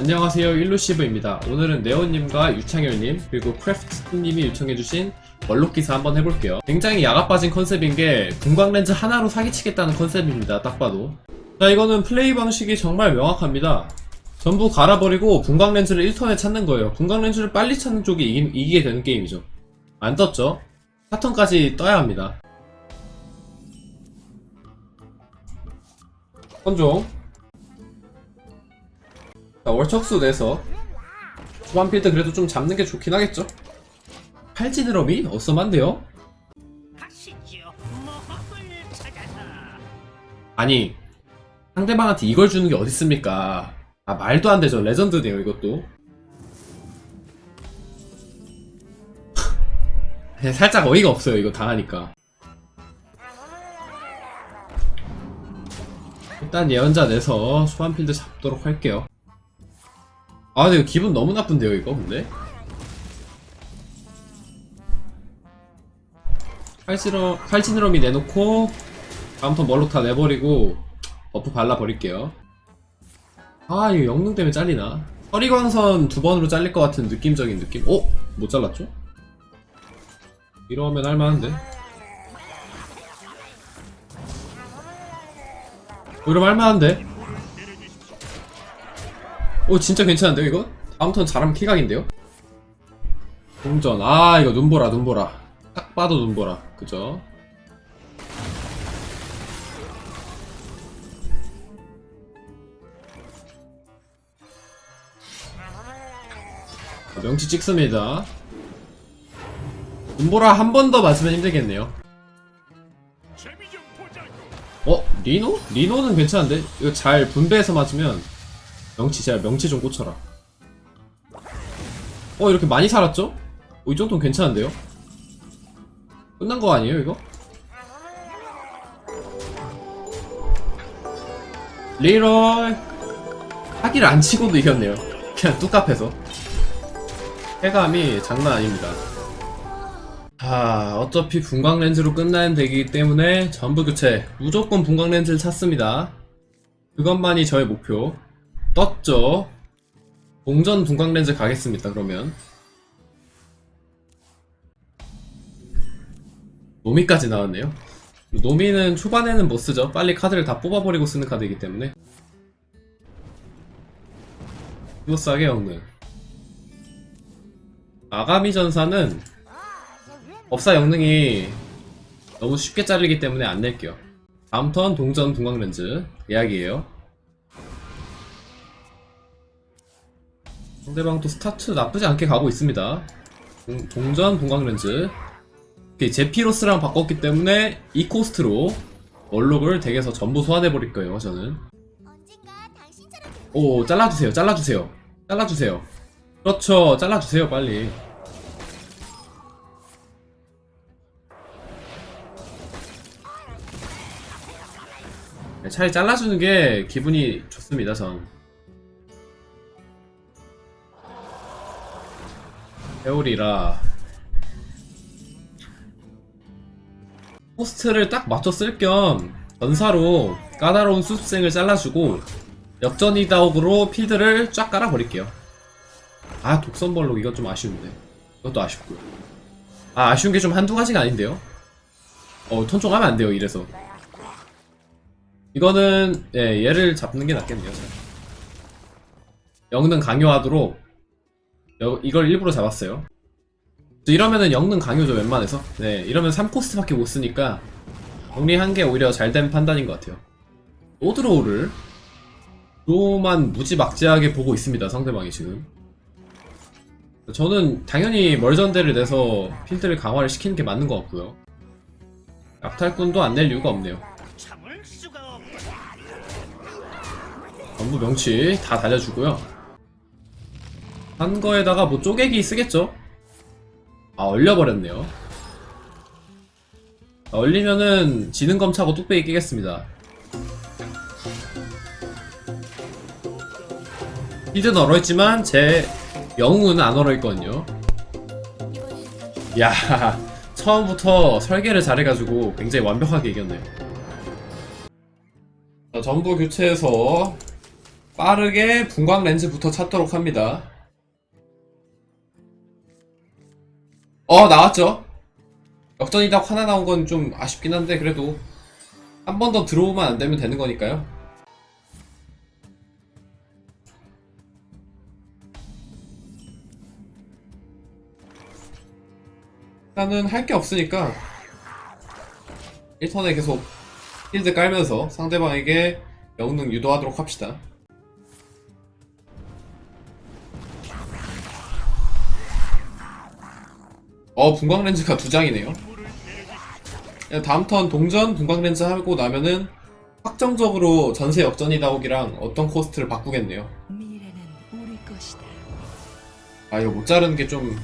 안녕하세요 일루시브입니다. 오늘은 네오님과 유창열님 그리고 크래프트님이 요청해주신 원록기사 한번 해볼게요. 굉장히 야가 빠진 컨셉인 게 분광렌즈 하나로 사기치겠다는 컨셉입니다. 딱 봐도. 자 이거는 플레이 방식이 정말 명확합니다. 전부 갈아버리고 분광렌즈를 1턴에 찾는 거예요. 분광렌즈를 빨리 찾는 쪽이 이기, 이기게 되는 게임이죠. 안 떴죠? 4턴까지 떠야 합니다. 선종 자, 월척수 내서 주반필드 그래도 좀 잡는 게 좋긴 하겠죠? 팔찌 드럼이 어썸한데요? 가시지요. 모험을 찾아서 아니 상대방한테 이걸 주는 게 어딨습니까? 아 말도 안 되죠. 레전드네요 이것도. 그냥 살짝 어이가 없어요 이거 당하니까. 일단 예언자 내서 소환필드 잡도록 할게요 아 근데 기분 너무 나쁜데요 이거? 근데? 칼지러, 칼지느러미 내놓고 다음 턴 멀록 다 내버리고 버프 발라버릴게요. 아 이거 영능 때문에 잘리나? 허리광선 두 번으로 잘릴 것 같은 느낌적인 느낌? 어? 못 잘랐죠? 이러면 할만한데? 어, 이러면 할만한데 오 진짜 괜찮은데요 이거? 다음 턴 잘하면 킬각인데요? 동전 아 이거 눈보라 눈보라 딱 봐도 눈보라 그죠? 자, 명치 찍습니다. 눈보라 한 번 더 맞으면 힘들겠네요. 어? 리노? 리노는 괜찮은데? 이거 잘 분배해서 맞으면 명치 제발 명치 좀 꽂혀라. 어 이렇게 많이 살았죠? 어, 이 정도는 괜찮은데요? 끝난 거 아니에요 이거? 리로이 하기를 안 치고도 이겼네요. 그냥 뚝갑해서. 해감이 장난 아닙니다. 아, 어차피 분광렌즈로 끝나는 덱이기 때문에 전부 교체. 무조건 분광렌즈를 찾습니다. 그것만이 저의 목표. 떴죠? 동전 분광 렌즈 가겠습니다, 그러면. 노미까지 나왔네요. 노미는 초반에는 못 쓰죠. 빨리 카드를 다 뽑아버리고 쓰는 카드이기 때문에. 이거 싸게 없는. 아가미 전사는 법사 영능이 너무 쉽게 잘리기 때문에 안 낼게요. 다음 턴 동전 분광렌즈 예약이에요. 상대방도 스타트 나쁘지 않게 가고 있습니다. 동, 분광렌즈 오케이, 제피로스랑 바꿨기 때문에 이 코스트로 원록을 덱에서 전부 소환해버릴 거예요, 저는. 오, 잘라주세요, 잘라주세요. 잘라주세요. 그렇죠, 잘라주세요, 빨리. 네, 차라리 잘라주는 게 기분이 좋습니다, 전. 배울이라. 포스트를 딱쓸겸 전사로 까다로운 수습생을 잘라주고 역전이다옥으로 필드를 쫙 깔아버릴게요. 아 독선벌록 이건 좀 아쉬운데 이것도 아쉽고요. 아 아쉬운 게 좀 한두 가지가 아닌데요. 어 턴종하면 안 돼요 이래서. 이거는 예, 얘를 잡는 게 낫겠네요. 잘. 영능 강요하도록 여- 이걸 일부러 잡았어요. 이러면은 영능 강요죠 웬만해서. 네 이러면 3코스트밖에 못 쓰니까 정리한 게 오히려 잘 된 판단인 것 같아요. 오드로우를 로만 무지막지하게 보고 있습니다 상대방이 지금 저는 당연히 멀전대를 내서 필드를 강화를 시키는 게 맞는 것 같고요 약탈꾼도 안 낼 이유가 없네요 전부 명치 다 달려주고요 한 거에다가 뭐 쪼개기 쓰겠죠? 아 얼려버렸네요 아, 얼리면은 지는 검차고 뚝배기 끼겠습니다 필드는 얼어있지만 제 영웅은 안 얼어있거든요 야 처음부터 설계를 잘해가지고 굉장히 완벽하게 이겼네요 자, 전부 교체해서 빠르게 분광 렌즈부터 찾도록 합니다. 어, 나왔죠? 역전이다 하나 나온 건 좀 아쉽긴 한데, 그래도 한 번 더 들어오면 안 되면 되는 거니까요. 일단은 할 게 없으니까 1턴에 계속 필드 깔면서 상대방에게 영능 유도하도록 합시다. 어, 분광 렌즈가 두 장이네요. 그냥 다음 턴 동전 분광 렌즈 하고 나면은 확정적으로 전세 역전이 나오기랑 어떤 코스트를 바꾸겠네요. 아, 이거 못 자르는 게 좀.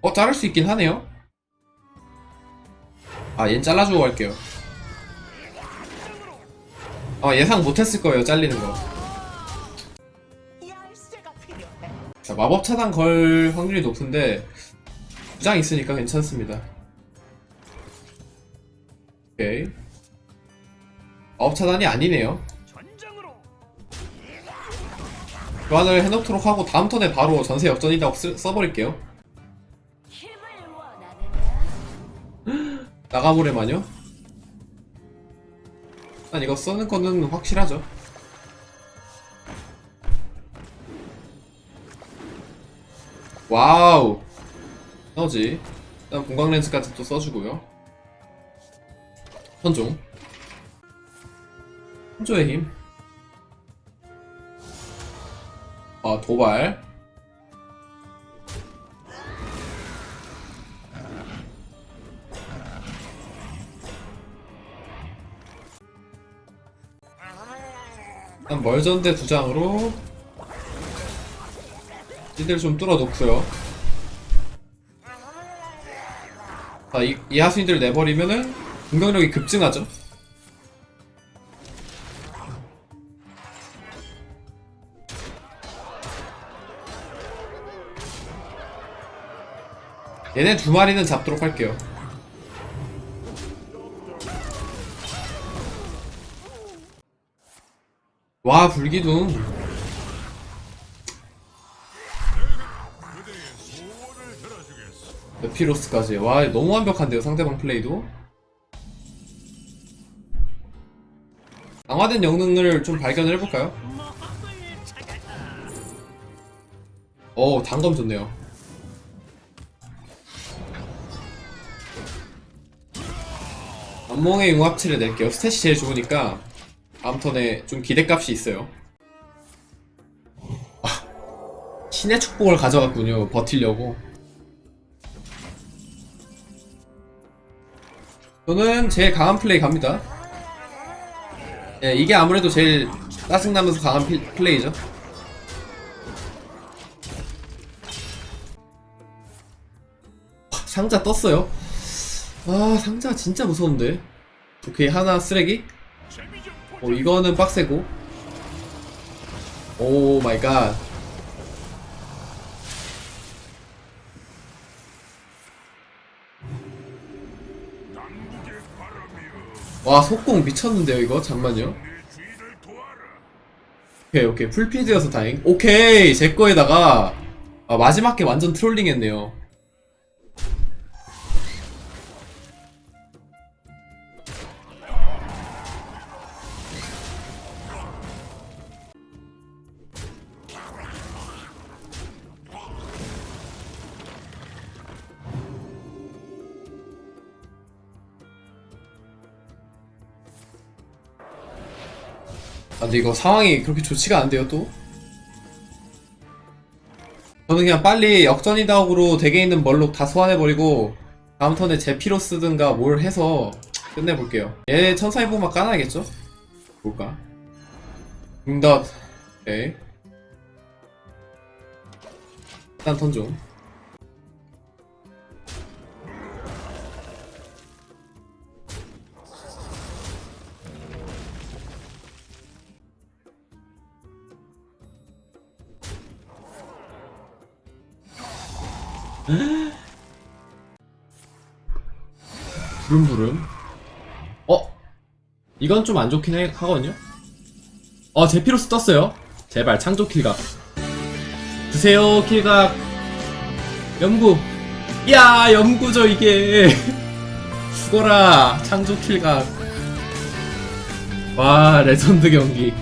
어, 자를 수 있긴 하네요. 아, 얜 잘라주고 갈게요. 아, 예상 못했을 거예요, 잘리는 거. 자, 마법 차단 걸 확률이 높은데, 두장 있으니까 괜찮습니다. 오케이. 마법 차단이 아니네요. 교환을 해놓도록 하고, 다음 턴에 바로 전세 역전이라고 쓰- 써버릴게요. 원하느냐? 나가보래마녀? 일단 이거 쓰는 거는 확실하죠. 와우. 너지. 일단 분광 렌즈까지 또 써주고요. 선종. 선조의 힘. 아, 도발. 일단 멀전대 두 장으로 이들 좀 뚫어 놓고요. 자, 이, 이 하수인들 내버리면은 공격력이 급증하죠. 얘네 두 마리는 잡도록 할게요. 와 불기둥 에피로스까지. 와 너무 완벽한데요 상대방 플레이도? 강화된 영능을 좀 발견을 해볼까요? 오 단검 좋네요. 안몽의 융합치를 낼게요. 스탯이 제일 좋으니까 다음 턴에 좀 기대값이 있어요. 아, 신의 축복을 가져갔군요 버틸려고 저는 제일 강한 플레이 갑니다 예, 이게 아무래도 제일 짜증나면서 강한 필- 플레이죠 상자 떴어요. 아 상자 진짜 무서운데. 오케이 하나 쓰레기. 어. 이거는 빡세고. 오 마이 갓. 와 속공 미쳤는데요 이거 잠만요. 오케이 오케이 풀피드여서 다행. 오케이 제 거에다가 아, 마지막 게 완전 트롤링 했네요. 아 근데 이거 상황이 그렇게 좋지가 않은데요 또? 저는 그냥 빨리 역전이다옥으로 덱에 있는 멀록 다 소환해버리고 다음 턴에 제피로 쓰든가 뭘 해서 끝내볼게요 얘 천사의 보막 까놔야겠죠? 볼까? 응덧 오케이 일단 턴 좀 부름부름 어? 이건 좀 안 좋긴 해, 하거든요? 어 제피로스 떴어요. 제발 창조 킬각. 드세요 킬각. 염구. 야 염구죠 이게. 죽어라 창조 킬각. 와 레전드 경기